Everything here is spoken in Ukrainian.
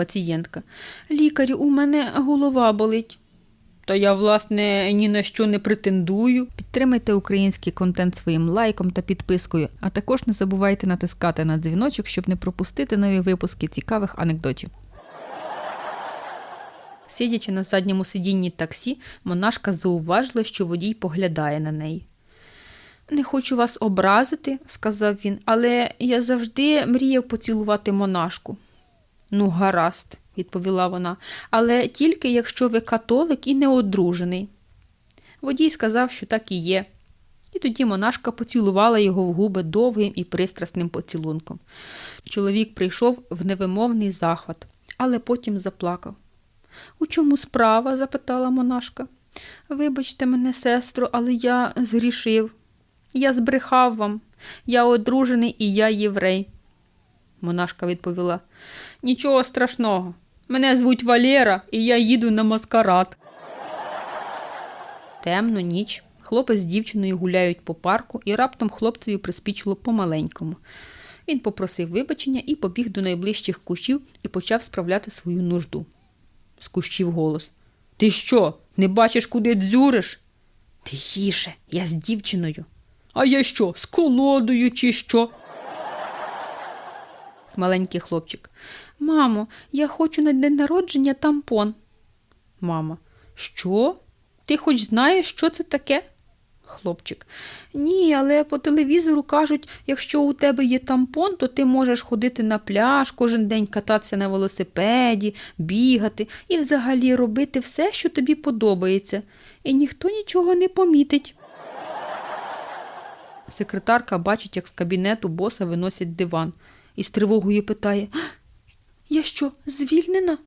пацієнтка. Лікарю, у мене голова болить. Та я, власне, ні на що не претендую. Підтримайте український контент своїм лайком та підпискою, а також не забувайте натискати на дзвіночок, щоб не пропустити нові випуски цікавих анекдотів. Сидячи на задньому сидінні таксі, монашка зауважила, що водій поглядає на неї. Не хочу вас образити, сказав він, але я завжди мріяв поцілувати монашку. Ну, гаразд, відповіла вона, але тільки якщо ви католик і не одружений. Водій сказав, що так і є. І тоді монашка поцілувала його в губи довгим і пристрасним поцілунком. Чоловік прийшов в невимовний захват, але потім заплакав. У чому справа? запитала монашка. Вибачте мене, сестро, але я згрішив. Я збрехав вам. Я одружений і я єврей. Монашка відповіла. Нічого страшного. Мене звуть Валера, і я їду на маскарад. Темно, ніч. Хлопець з дівчиною гуляють по парку, і раптом хлопцеві приспічило помаленькому. Він попросив вибачення і побіг до найближчих кущів і почав справляти свою нужду. З кущів голос. Ти що, не бачиш, куди дзюриш? Тихіше, я з дівчиною. А я що, з колодою чи що? Маленький хлопчик. Мамо, я хочу на день народження тампон. Мама. Що? Ти хоч знаєш, що це таке? Хлопчик. Ні, але по телевізору кажуть, якщо у тебе є тампон, то ти можеш ходити на пляж, кожен день кататися на велосипеді, бігати і взагалі робити все, що тобі подобається. І ніхто нічого не помітить. Секретарка бачить, як з кабінету боса виносять диван, і з тривогою питає: Я що, звільнена?